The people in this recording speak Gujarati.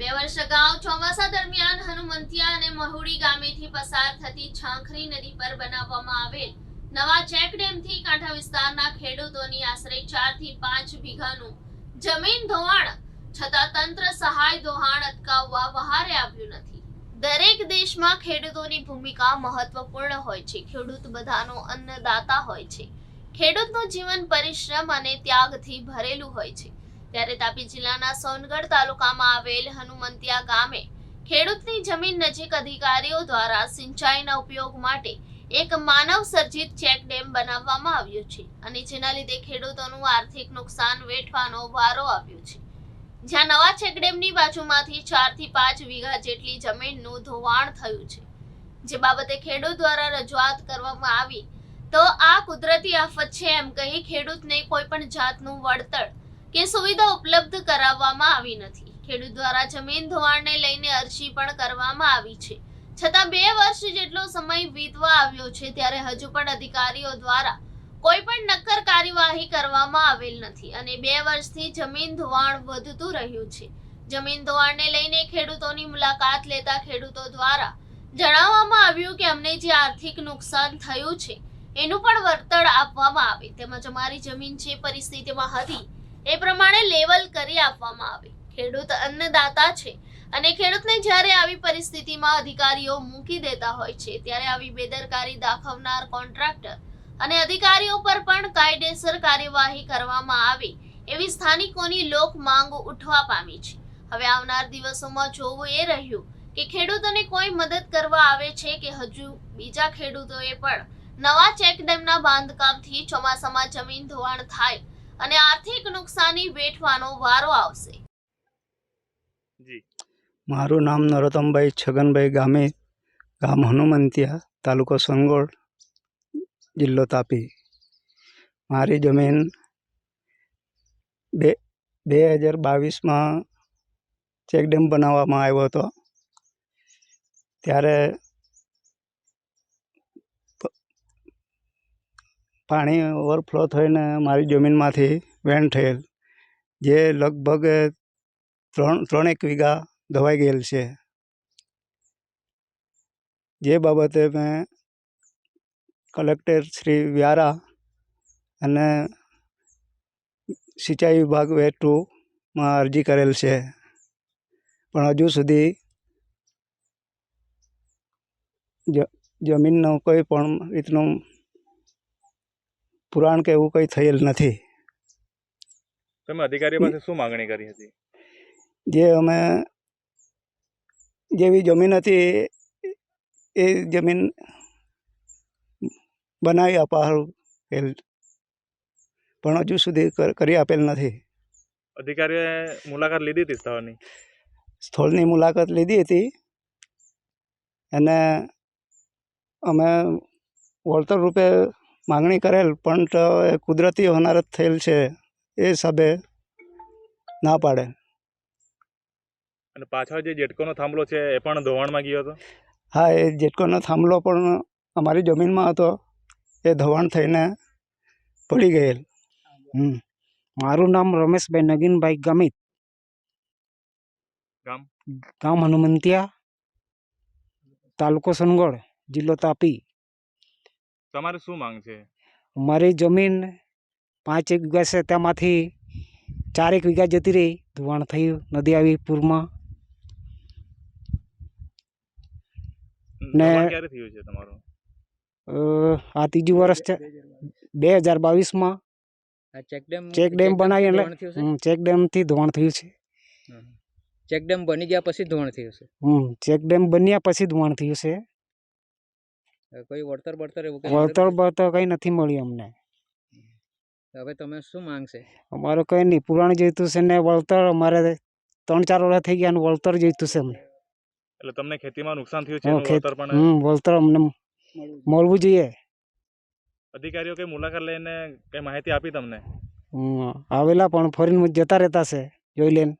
બે વર્ષ અગાઉ ચોમાસા દરમિયાન હનુમંતિયા અને મહુડી ગામેથી પસાર થતી છાંખરી નદી પર બનાવવામાં આવેલ નવા ચેક કાંઠા વિસ્તારના ખેડૂતોની આશરે ચારથી પાંચ વીઘાનું જમીન ધોવાણ, છતાં તંત્ર સહાય ધોવાણ અટકાવવા વહારે આવ્યું નથી. દરેક દેશમાં ખેડૂતોની ભૂમિકા મહત્વપૂર્ણ હોય છે. ખેડૂત બધાનો અન્નદાતા હોય છે. ખેડૂતનું જીવન પરિશ્રમ અને ત્યાગથી ભરેલું હોય છે. ત્યારે તાપી જિલ્લાના સોનગઢ તાલુકામાં આવેલ હનુમંતિયા ગામે ખેડૂતની જમીન નજીક અધિકારીઓ દ્વારા સિંચાઈના ઉપયોગ માટે એક માનવ સર્જિત ચેક ડેમ બનાવવામાં આવ્યો છે અને જેના લીધે ખેડૂતોનું આર્થિક નુકસાન વેઠવાનો વારો આવ્યો છે. જ્યાં નવા ચેકડેમની બાજુમાંથી ચારથી પાંચ વીઘા જેટલી જમીનનું ધોવાણ થયું છે. જે બાબતે ખેડૂત દ્વારા રજૂઆત કરવામાં આવી તો આ કુદરતી આફત છે એમ કહી ખેડૂતને કોઈ પણ જાતનું વળતર કે સુવિધા ઉપલબ્ધ કરાવવામાં આવી નથી. ખેડૂત દ્વારા જમીન ધોવાણને લઈને અરજી પણ કરવામાં આવી છે. છતાં બે વર્ષ જેટલો સમય વીતવા આવ્યો છે ત્યારે હજુ પણ અધિકારીઓ દ્વારા કોઈ પણ નક્કર કાર્યવાહી કરવામાં આવેલ નથી અને બે વર્ષથી જમીન ધોવાણ વધતું રહ્યું છે. જમીન ધોવાણને લઈને ખેડૂતોની મુલાકાત લેતા ખેડૂતો દ્વારા જણાવવામાં આવ્યું કે અમને જે આર્થિક નુકસાન થયું છે, એનું પણ વળતર આપવામાં આવે. તેમજ અમારી જમીન જે પરિસ્થિતિમાં હતી એ પ્રમાણે લેવલ કરી આપવામાં આવે. ખેડૂત અન્નદાતા છે અને ખેડૂતને જ્યારે આવી પરિસ્થિતિમાં અધિકારીઓ મૂકી દેતા હોય છે, ત્યારે આવી બેદરકારી દાખવનાર કોન્ટ્રાક્ટર અને અધિકારીઓ પર પણ કાયદેસર કાર્યવાહી કરવામાં આવે એવી સ્થાનિકોની લોક માંગ ઉઠવા પામી છે. હવે આવનાર દિવસોમાં જોવું એ રહ્યું કે ખેડૂતોને કોઈ મદદ કરવા આવે છે કે હજુ બીજા ખેડૂતોએ પણ નવા ચેકડેમના બાંધકામથી ચોમાસામાં જમીન ધોવાણ થાય અને નુકસાની વેઠવાનો વારો આવશે. મારું નામ નરોત્તમભાઈ છગનભાઈ ગામે ગામ હનુમંતિયા તાલુકો સંગોળ જિલ્લો તાપી. મારી જમીન બે બે હજાર બાવીસમાં ચેકડેમ બનાવવામાં આવ્યો હતો. ત્યારે પાણી ઓવરફ્લો થઈને મારી જમીનમાંથી વેણ થયેલ, જે લગભગ ત્રણ, ત્રણેક વીઘા ધોવાઈ ગયેલ છે. જે બાબતે મેં કલેક્ટર શ્રી વ્યારા અને સિંચાઈ વિભાગ વે ટુમાં અરજી કરેલ છે. પણ હજુ સુધી જમીનનું કોઈ પણ રીતનું પુરાણ કે એવું કંઈ થયેલ નથી. તમે અધિકારીઓ પાસે શું માંગણી કરી હતી? જે અમે જેવી જમીન હતી એ જમીન બનાવી આપવા હારું પણ હજુ સુધી કરી આપેલ નથી. અધિકારીઓએ મુલાકાત લીધી હતી સ્થળની? સ્થળની મુલાકાત લીધી હતી. અને અમે વળતર રૂપે માગણી કરેલ પણ કુદરતી હોનારત થયેલ છે. એ હિસાબે ના પાડે. અને પાછળ જે જેટકોનો થાંભલો છે એ પણ ધોવાણમાં ગયો હતો? હા એ જેટકોનો થાંભલો પણ અમારી જમીનમાં હતો એ ધોવાણ થઈને પડી ગયેલ. હમ. મારું નામ રમેશભાઈ નગીનભાઈ ગમિત. ગામ? ગામ હનુમંતિયા તાલુકો સોનગઢ જિલ્લો તાપી. તમારે શું માંગ છે? મારી જમીન પાંચ એક વીઘા છે તેમાંથી ચારેક વીઘા જતી રહી. ધોવાણ થયું નદી આવી પૂરમાં. ને- થયું છે તમારું? આ ત્રીજું વર્ષ છે. બે હજાર બાવીસમાં ચેક ડેમ ચેક બનાવી એટલે ચેક ડેમથી ધોવાણ થયું છે. ચેક ડેમ બની ગયા પછી ધોવાણ થયું છે? હમ ચેક ડેમ બન્યા પછી ધોવાણ થયું છે. કોઈ વળતર બળતર એવું કંઈ વળતર બળતર કંઈ નથી મળ્યું અમને? હવે તમે શું માંગશે? અમારું કંઈ નહીં. પુરાણ જોઈતું છે ને વળતર અમારે ત્રણ ચાર વર્ષ થઈ ગયા અને વળતર જોઈતું છે અમને. એટલે તમને ખેતીમાં નુકસાન થયું છે વળતર પણ? હમ વળતર અમને મળવું જોઈએ. અધિકારીઓ કઈ મુલાકાત લઈને કઈ માહિતી આપી તમને? હમ, આવેલા પણ ફરીને જતા રહેતા છે. જોઈ લેન